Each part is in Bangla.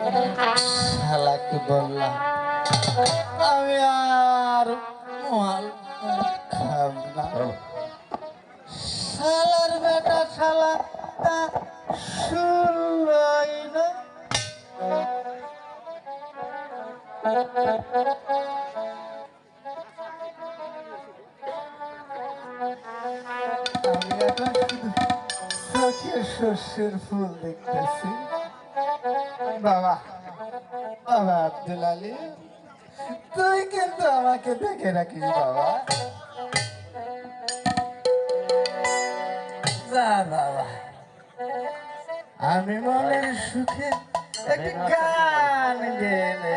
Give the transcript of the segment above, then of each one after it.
শালাকে বললাম আমি আর মাল খাব না। শালার বেটা শালা তা শুনলই না। আমি এখন শস্যের ফুল দেখতেছি। বাবা বাবা আব্দুল আলী তুই কিন্তু আমাকে দেখে রাখিস বাবা। যা বাবা, আমি মনের সুখে একটি গান গেলে।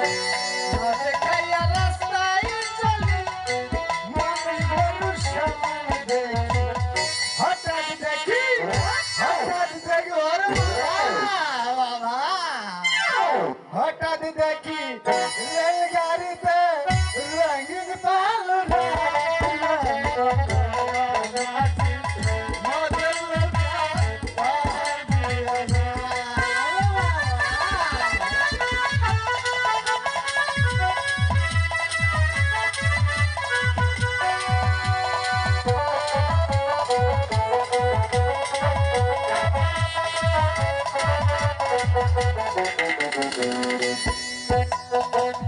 Thank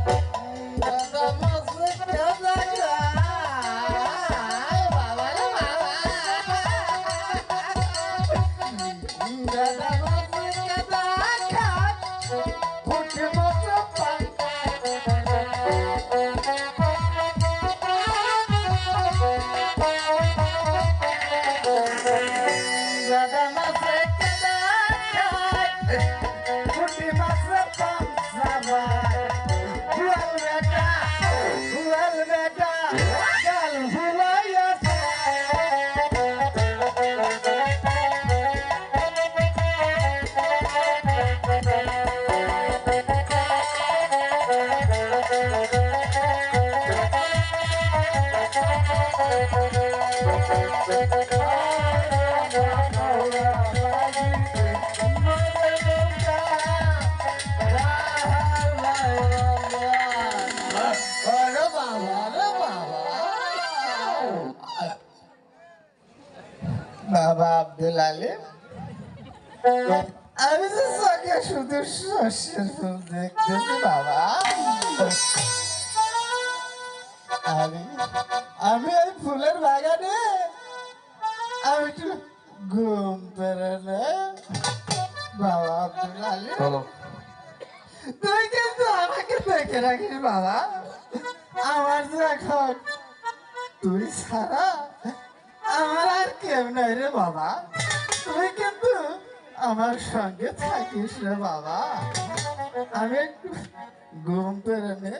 you. বাবা আব্দুল আলী আমি তো চোখে শুধু শস্যের ফুল দেখতেছি বাবা আমি আমি ওই ফুলের বাগানে আমি একটু ঘুম পেরে বাবা আব্দুল আলী তুই কিন্তু আমাকে দেখে রাখিস বাবা। আমার যে এখন তুই ছাড়া আমার আর কেউ নাই রে বাবা। তুই কিন্তু আমার সঙ্গে থাকিস রে বাবা। আমি একটু ঘুম পেরে নে